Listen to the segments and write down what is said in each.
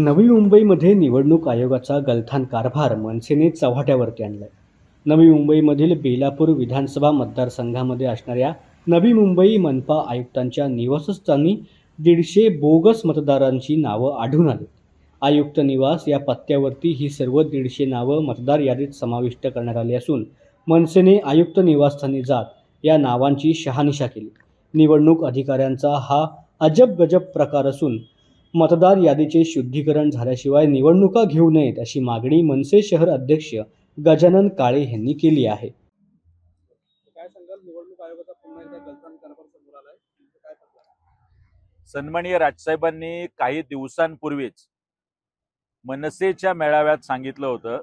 नवी मुंबईमध्ये निवडणूक आयोगाचा गलथान कारभार मनसेने चव्हाट्यावरती आणलाय. नवी मुंबईमधील बेलापूर विधानसभा मतदारसंघामध्ये असणाऱ्या नवी मुंबई मनपा आयुक्तांच्या निवासस्थानी दीडशे बोगस मतदारांची नावं आढळून आली आयुक्त निवास या पत्त्यावरती ही सर्व दीडशे नावं मतदार यादीत समाविष्ट करण्यात आली असून मनसेने आयुक्त निवासस्थानी जात या नावांची शहानिशा केली. निवडणूक अधिकाऱ्यांचा हा अजब गजब प्रकार असून मतदार यादीचे शुद्धीकरण झाल्याशिवाय निवडणुका घेऊ नयेत अशी मागणी मनसे शहर अध्यक्ष गजानन काळे यांनी केली आहे. सन्माननीय राजसाहेबांनी काही दिवसांपूर्वीच मनसेच्या मेळाव्यात सांगितलं होतं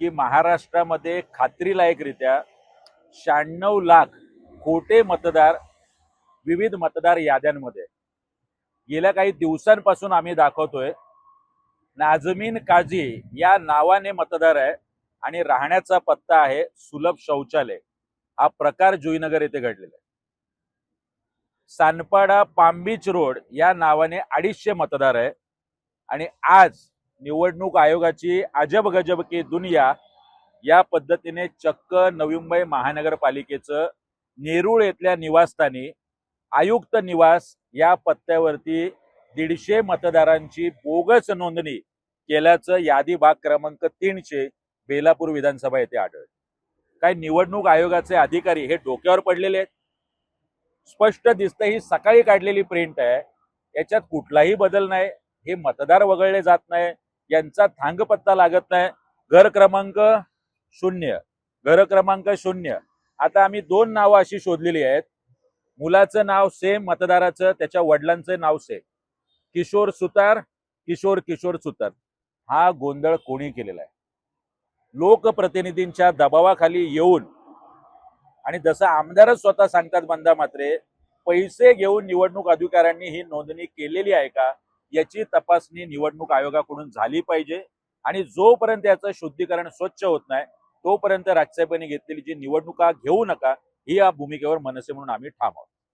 की महाराष्ट्रामध्ये खात्रीलायकरित्या शहाण्णव लाख खोटे मतदार विविध मतदार याद्यांमध्ये गेल्या काही दिवसांपासून आम्ही दाखवतोय. नाझमीन काझी या नावाने मतदार आहे आणि राहण्याचा पत्ता आहे सुलभ शौचालय. हा प्रकार जुईनगर येथे घडलेला आहे. सानपाडा पामबीच रोड या नावाने अडीचशे मतदार आहे आणि आज निवडणूक आयोगाची अजब गजब की दुनिया या पद्धतीने चक्क नवी मुंबई महानगरपालिकेचं नेरूळ येथल्या निवासस्थानी आयुक्त निवास या पत्त्यावरती दीडशे मतदारांची बोगस नोंदणी केल्याचं यादी भाग क्रमांक तीनशे बेलापूर विधानसभा येथे आढळलं. काय निवडणूक आयोगाचे अधिकारी हे डोक्यावर पडलेले आहेत? स्पष्ट दिसतं ही सकाळी काढलेली प्रिंट आहे. याच्यात कुठलाही बदल नाही. हे मतदार वगळले जात नाही. यांचा थांगपत्ता लागत नाही. घर क्रमांक शून्य. घर क्रमांक शून्य. आता आम्ही दोन नावं अशी शोधलेली आहेत. मुलाचं नाव सेम मतदाराचं त्याच्या वडिलांचं नाव सेम किशोर सुतार किशोर किशोर सुतार. हा गोंधळ कोणी केलेला आहे? लोकप्रतिनिधींच्या दबावाखाली येऊन आणि जसं आमदारच स्वतः सांगतात बंदा मात्रे पैसे घेऊन निवडणूक अधिकाऱ्यांनी ही नोंदणी केलेली आहे का? याची तपासणी निवडणूक आयोगाकडून झाली पाहिजे आणि जोपर्यंत याचं शुद्धीकरण स्वच्छ होत नाही तोपर्यंत राजसाहेबांनी घेतलेली जी निवडणुका घेऊ नका ही या भूमिकेवर मनसे म्हणून आम्ही ठाम आहोत.